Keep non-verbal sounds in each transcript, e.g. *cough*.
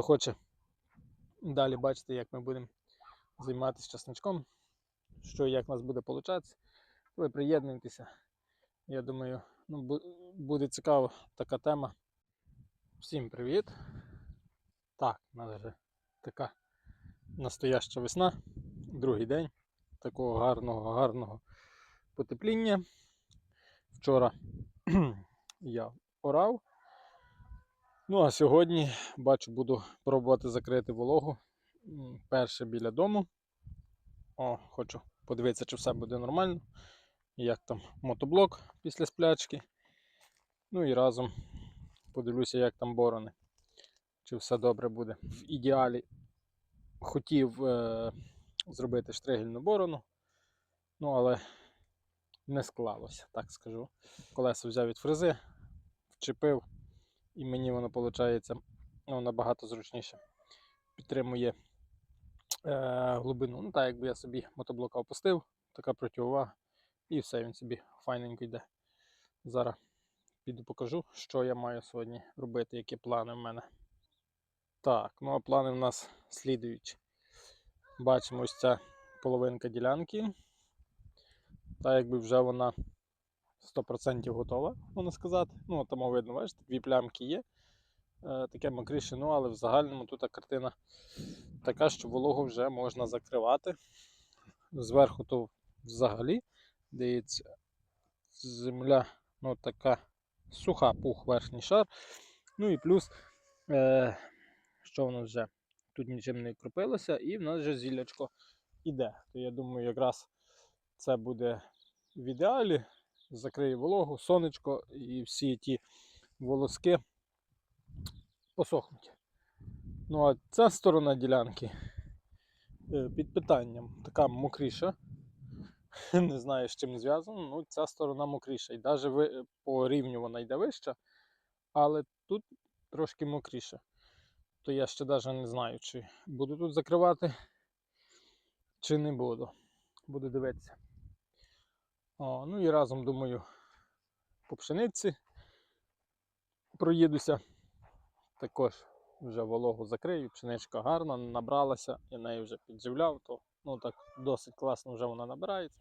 хто хоче далі бачити, як ми будемо займатися часничком, що і як у нас буде получатися, ви приєднуйтеся. Я думаю, ну, буде цікава така тема. Всім привіт! Так, у нас вже така настояща весна, другий день такого гарного, гарного потепління. Вчора *clears throat* я орав. Ну а сьогодні бачу, буду пробувати закрити вологу. Перше біля дому. О, хочу подивитися, чи все буде нормально. Як там мотоблок після сплячки. Ну і разом подивлюся, як там борони. Чи все добре буде. В ідеалі хотів е- зробити штригельну борону. Ну, але не склалося, так скажу. Колесо взяв від фрези, вчепив, і мені воно виходить ну, набагато зручніше. Підтримує е, глибину. Ну, так, якби я собі мотоблока опустив, така противова, і все, він собі файненько йде. Зараз піду покажу, що я маю сьогодні робити, які плани в мене. Так, ну а плани в нас слідуючі. Бачимо ось ця половинка ділянки. Та якби вже вона 100% готова, можна сказати. Ну, там видно, бачите, дві плямки є. Е, таке мокріше, ну але в загальному тут картина така, що вологу вже можна закривати. Зверху то взагалі, дивіться, земля ну, така суха, пух верхній шар. Ну і плюс, е, що в нас вже тут нічим не кропилося, і в нас вже зіллячко іде. То я думаю, якраз це буде в ідеалі. Закриє вологу, сонечко і всі ті волоски посохнуть. Ну а ця сторона ділянки е, під питанням така мокріша. *laughs* Не знаю, з чим зв'язано, ну ця сторона мокріша. І навіть ви, по рівню вона йде вища, але тут трошки мокріше. То я ще навіть не знаю, чи буду тут закривати, чи не буду. Буду дивитися. О, ну і разом, думаю, по пшениці проїдуся. Також вже вологу закрию, пшеничка гарна, набралася, я нею вже підживляв, то ну так досить класно вже вона набирається.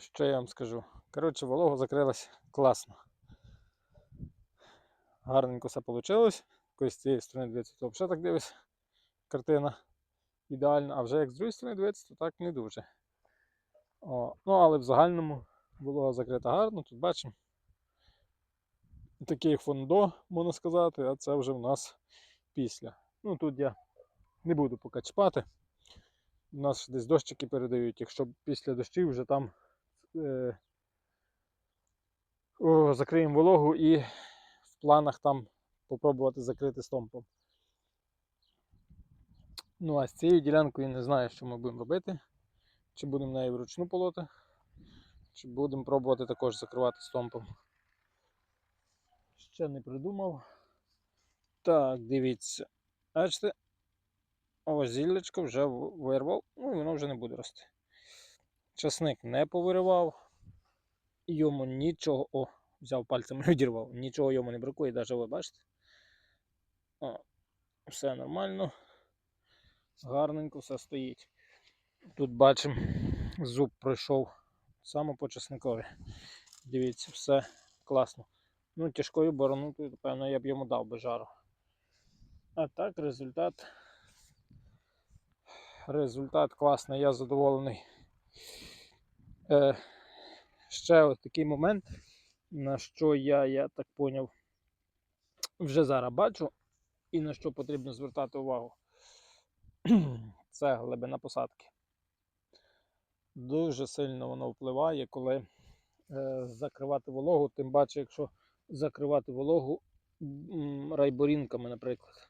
Що я вам скажу? Коротше, волога закрилась класно. Гарненько все вийшло. З цієї сторони дивиться, то взагалі так дивись. Картина ідеальна, а вже як з другої сторони дивиться, то так не дуже. О, ну, але в загальному волога закрита гарно, тут бачимо. Таке фондо, можна сказати, а це вже в нас після. Ну тут я не буду поки чіпати. У нас десь дощики передають, якщо після дощів вже там е, о, закриємо вологу і в планах там попробувати закрити стомпом. Ну а з цією ділянкою я не знаю, що ми будемо робити. Чи будемо нею вручну полоти, чи будемо пробувати також закривати стомпом. Ще не придумав. Так, дивіться. Бачите, ось зіллячко вже вирвав, ну і воно вже не буде рости. Часник не повиривав, йому нічого. О, взяв пальцем *laughs* відірвав, нічого йому не бракує, навіть ви бачите. О, все нормально. Гарненько все стоїть. Тут бачимо, зуб пройшов саме по часникові. Дивіться, все класно. Ну, тяжкою боронутою, певно, я б йому дав би жару. А так, результат. Результат класний, я задоволений. Е, ще от такий момент, на що я, я так поняв, вже зараз бачу, і на що потрібно звертати увагу. *clears throat* Це глибина посадки. Дуже сильно воно впливає, коли е, закривати вологу, тим паче, якщо закривати вологу райборінками, наприклад.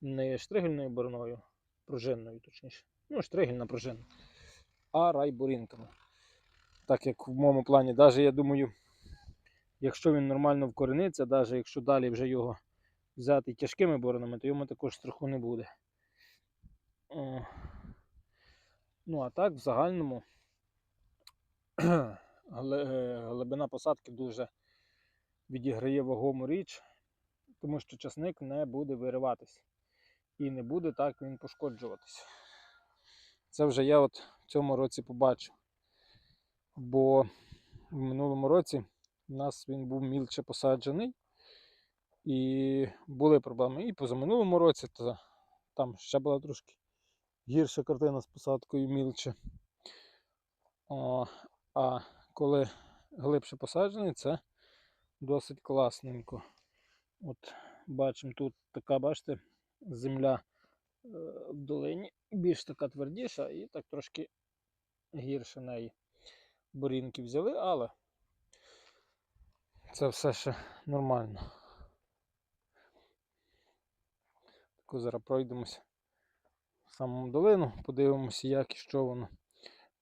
Не штригельною бороною, пружинною, точніше. Ну, штригельна пружина, а райборінками. Так як в моєму плані, навіть я думаю, якщо він нормально вкорениться, навіть якщо далі вже його взяти тяжкими боронами, то йому також страху не буде. Ну, а так, в загальному *clears throat* е, глибина посадки дуже відіграє вагому річ, тому що часник не буде вириватись. І не буде так він пошкоджуватись. Це вже я от в цьому році побачив. Бо в минулому році у нас він був мілче посаджений. І були проблеми. І позаминулому році, то там ще була трошки гірша картина з посадкою мілче. О, а коли глибше посаджений, це досить класненько. От бачимо, тут така, бачите, земля е, в долині більш така твердіша і так трошки гірше неї борінки взяли, але це все ще нормально. Тако зараз пройдемося в самому долину, подивимося, як і що воно.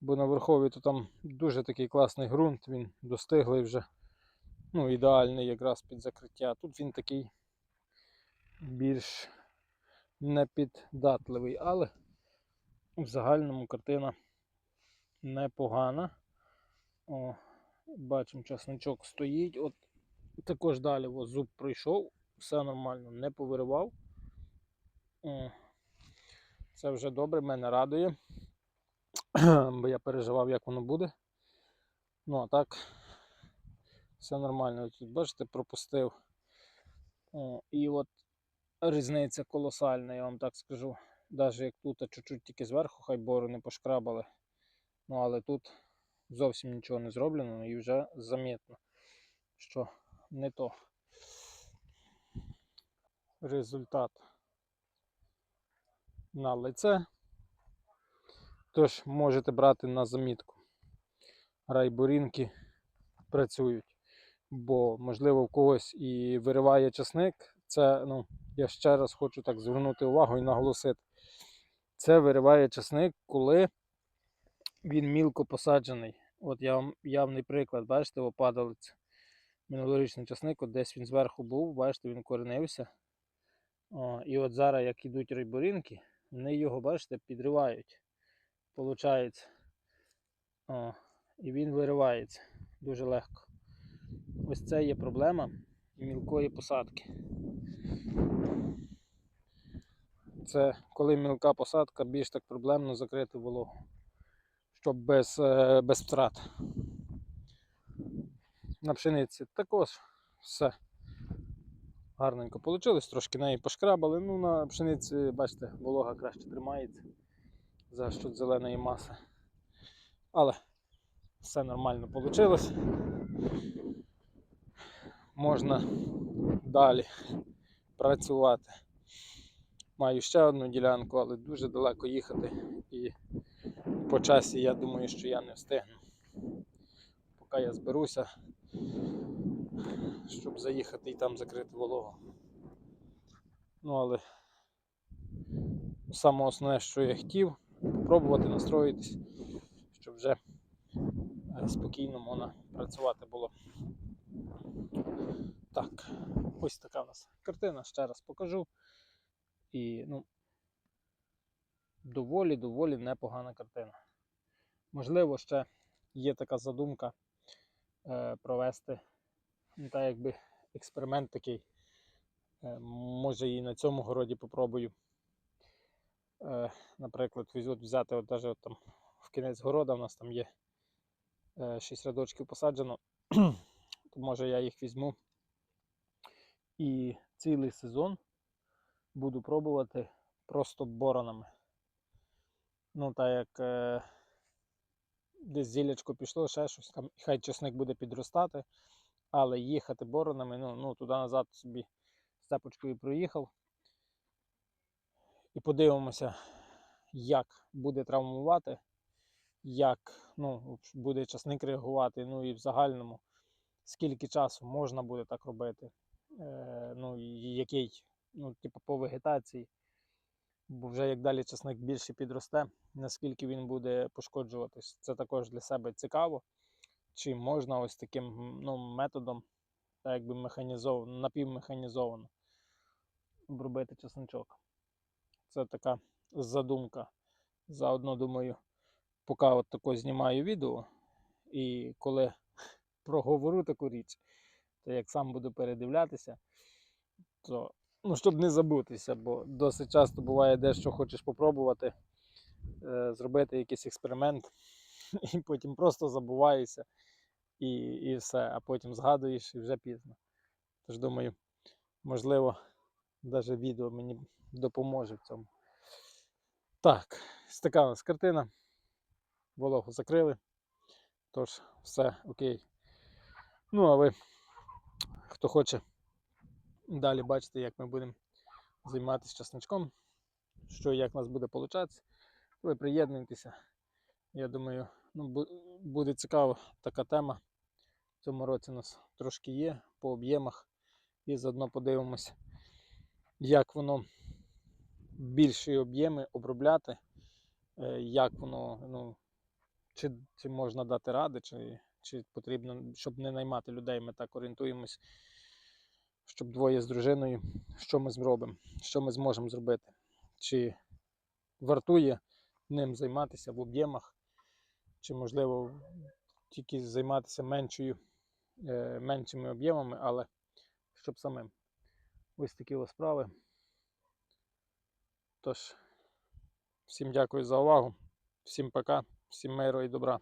Бо на верхові то там дуже такий класний ґрунт, він достиглий вже, ну, ідеальний якраз під закриття. Тут він такий більш непіддатливий, але в загальному картина непогана. О, бачимо, часничок стоїть. От також далі ось зуб пройшов, все нормально, не повиривав. О, це вже добре, мене радує. *clears throat* Бо я переживав, як воно буде. Ну, а так, все нормально. Тут, бачите, пропустив. О, і от різниця колосальна, я вам так скажу. Навіть як тут чуть-чуть тільки зверху, хай бору не пошкрабали. Ну, але тут зовсім нічого не зроблено і вже замітно, що не то. Результат на лице. Тож можете брати на замітку. Райборінки працюють. Бо, можливо, в когось і вириває часник. Це, ну, я ще раз хочу так звернути увагу і наголосити. Це вириває часник, коли він мілко посаджений. От я вам явний приклад, бачите, опадалець. Минулорічний часник, от десь він зверху був, бачите, він коренився. О, і от зараз, як ідуть райборінки, вони його, бачите, підривають. Получається. О, і він виривається дуже легко. Ось це є проблема мілкої посадки. Це коли мілка посадка більш так проблемно закрити вологу, щоб без, е, без втрат. На пшениці також все гарненько вийшло. Трошки неї пошкрабали. Ну, на пшениці, бачите, волога краще тримається за що зеленої маси. Але все нормально вийшло. Можна далі працювати. Маю ще одну ділянку, але дуже далеко їхати. І по часі я думаю, що я не встигну. Поки я зберуся, щоб заїхати і там закрити вологу. Ну, але саме основне, що я хотів, спробувати настроїтись, щоб вже е, спокійно можна працювати було. Так, ось така у нас картина, ще раз покажу. І ну, доволі, доволі непогана картина. Можливо, ще є така задумка е, провести ну, так якби експеримент такий. Е, може і на цьому городі попробую. Е, наприклад, візьму взяти от даже от там в кінець города, у нас там є е, 6 рядочків посаджено, *clears throat* то може я їх візьму. І цілий сезон буду пробувати просто боронами. Ну, так як е, десь зілячко пішло, ще щось там, хай чесник буде підростати, але їхати боронами, ну, ну туди назад собі степочкою проїхав. І подивимося, як буде травмувати, як ну, буде часник реагувати, ну і в загальному, скільки часу можна буде так робити, е, ну який, ну, типу, по вегетації. Бо вже як далі часник більше підросте, наскільки він буде пошкоджуватись. Це також для себе цікаво. Чи можна ось таким ну, методом, так якби механізовано, напівмеханізовано обробити чесночок. Це така задумка. Заодно думаю, поки от тако знімаю відео, і коли *laughs* проговорю таку річ, то як сам буду передивлятися, то ну, щоб не забутися, бо досить часто буває дещо хочеш попробувати, е, зробити якийсь експеримент, *laughs* і потім просто забуваєшся і, і все, а потім згадуєш і вже пізно. Тож думаю, можливо, навіть відео мені допоможе в цьому. Так, така у нас картина. Вологу закрили. Тож, все окей. Ну, а ви, хто хоче далі бачити, як ми будемо займатися часничком, що як у нас буде получатися, ви приєднуйтеся. Я думаю, ну, буде цікава така тема. В цьому році у нас трошки є по об'ємах. І заодно подивимось, як воно більші об'єми обробляти, е, як воно, ну, чи, чи можна дати ради, чи, чи потрібно, щоб не наймати людей, ми так орієнтуємось, щоб двоє з дружиною, що ми зробимо, що ми зможемо зробити. Чи вартує ним займатися в об'ємах, чи можливо тільки займатися меншою, е, меншими об'ємами, але щоб самим. Ось такі ось справи. Тож, всім дякую за увагу, всім пока, всім миру і добра.